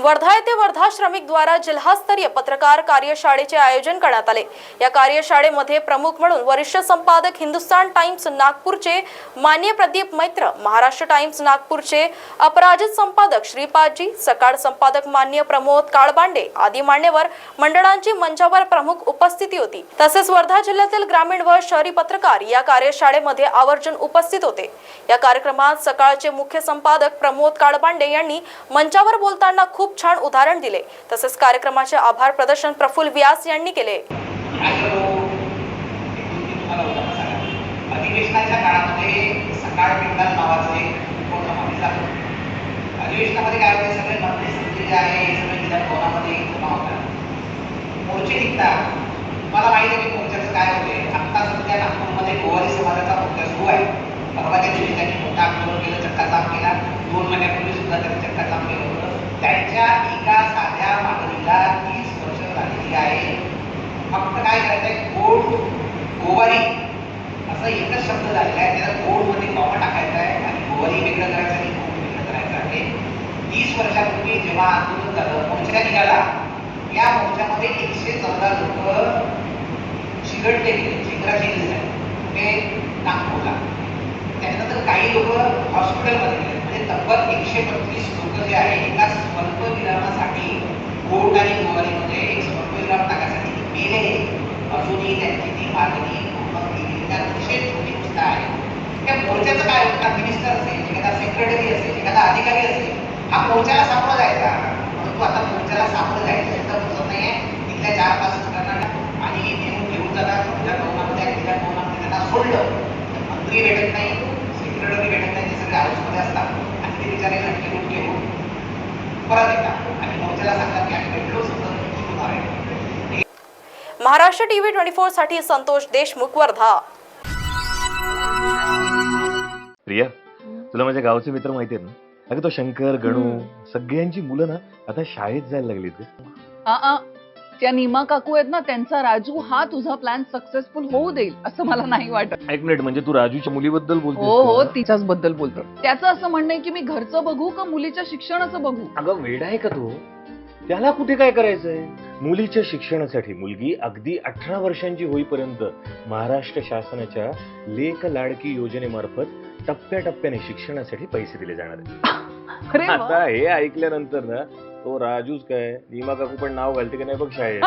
वर्धा येथे वर्धा श्रमिक द्वारा जिल्हास्तरीय पत्रकार कार्यशाळेचे आयोजन करण्यात आले. या कार्यशाळेमध्ये प्रमुख म्हणून वरिष्ठ संपादक हिंदुस्तान टाइम्स नागपूरचे मान्य प्रदीप मैत्र महाराष्ट्र टाइम्स नागपूरचे अपराजित संपादक श्रीपादजी सकाळ संपादक मान्य प्रमोद काळबांडे आदी मान्यवर मंडळांची मंचावर प्रमुख उपस्थिती होती. तसेच वर्धा जिल्ह्यातील ग्रामीण व शहरी पत्रकार या कार्यशाळेमध्ये आवर्जून उपस्थित होते. या कार्यक्रमात सकाळचे मुख्य संपादक प्रमोद काळबांडे यांनी मंचावर बोलताना खूप खूप छान उदाहरण दिले. तसेच कार्यक्रमाचे आभार प्रदर्शन प्रफुल्ल व्यास यांनी केले. अधिवेशनाच्या काळामध्ये सकाळ पिंडाल नावाचं एक उपक्रम आम्ही चालवतो अधिवेशनामध्ये काय होते सगळे मंत्री संत्री जे आहे हे सगळे विधान भवनामध्ये जमा होतात. मोर्चे निघतात. मला माहिती आहे की मोर्चाचं काय होते आत्ता सध्या नागपूरमध्ये गोवारी समाजाचा मोर्चा सुरू आहे. परवाच्या दिवशी त्यांनी मोठा आंदोलन केलं चक्काजाम केला. दोन महिन्यापूर्वी सुद्धा त्यांनी चक्काजाम केलं होतं त्यांच्या एका साध्या मागणीला तीस वर्ष झालेली आहे फक्त काय करायचंय गोड गोवारी असं एकच शब्द झालेला आहे त्याला गोडमध्ये कॉमा टाकायचा आहे आणि गोवारी वेगळं करायचं आणि गोड वेगळं करायचं आहे तीस वर्षापूर्वी जेव्हा आंदोलन झालं मोर्चा निघाला. या मोर्चामध्ये एकशे चौदा लोक चिघडले गेले चिखराचे गेले ते नागपूरला. त्याच्यानंतर काही लोक हॉस्पिटलमध्ये गेले. म्हणजे तब्बल एकशे पंचवीस लोक जे आहे एका स्वल्प विरामासाठी कोर्ट आणि गोवारीमध्ये एक स्वल्प विराम ते मेले. अजूनही त्यांची ती मागणी पूर्ण केली. त्या अतिशय छोटी गोष्ट आहे. त्या मोर्चाचं काय होतं? मिनिस्टर असेल एखादा सेक्रेटरी असेल एखादा अधिकारी असेल हा मोर्चाला सामोरा जायचा परंतु आता मोर्चाला सामोरं जायचं तर होत नाहीये तिथल्या चार पाच लोकांना आणि नेमून घेऊन जातात विधान भवनामध्ये आणि विधान भवनामध्ये त्यांना सोडलं तर मंत्री भेटत नाही सेक्रेटरी भेटत नाही ते सगळे हाऊसमध्ये असतात आणि ते बिचारे लटके लुटके होऊन परत येतात आणि मोर्चाला सांगतात की आम्ही भेटलो समजा ठीक आहे महाराष्ट्र टीव्ही ट्वेंटी फोरसाठी संतोष देशमुख वर्धा. प्रिया तुला माझ्या गावचे मित्र माहिती आहेत ना? अगं तो शंकर गणू सगळ्यांची मुलं ना आता शाळेत जायला लागली आ, त्या नीमा काकू आहेत ना त्यांचा राजू हा तुझा प्लॅन सक्सेसफुल होऊ देईल असं मला नाही वाटत. एक मिनिट म्हणजे तू राजूच्या मुलीबद्दल बोलतोस हो हो? तिच्याच बद्दल बोलतो त्याचं असं म्हणणं आहे की मी घरचं बघू का मुलीच्या शिक्षणाचं बघू? अगं वेड आहे का तू? त्याला कुठे काय करायचंय? मुलीच्या शिक्षणासाठी मुलगी अगदी अठरा वर्षांची होईपर्यंत महाराष्ट्र शासनाच्या लेख लाडकी योजनेमार्फत टप्प्याटप्प्याने शिक्षणासाठी पैसे दिले जाणार आहेत. आता हे ऐकल्यानंतर ना तो राजूच काय नीमा काकू पण नाव घालते की नाही बघ शाळेत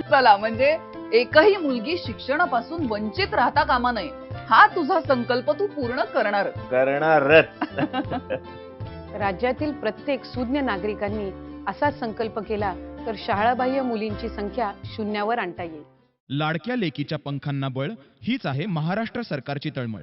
चला म्हणजे एकही मुलगी शिक्षणापासून वंचित राहता कामा नये. हा तुझा संकल्प तू पूर्ण करणार. करणारच. राज्यातील प्रत्येक सुज्ञ नागरिकांनी असा संकल्प केला तर शाळाबाह्य मुलींची संख्या शून्यावर आणता येईल. लाडक्या लेकीच्या पंखांना बळ हीच आहे महाराष्ट्र सरकारची तळमळ.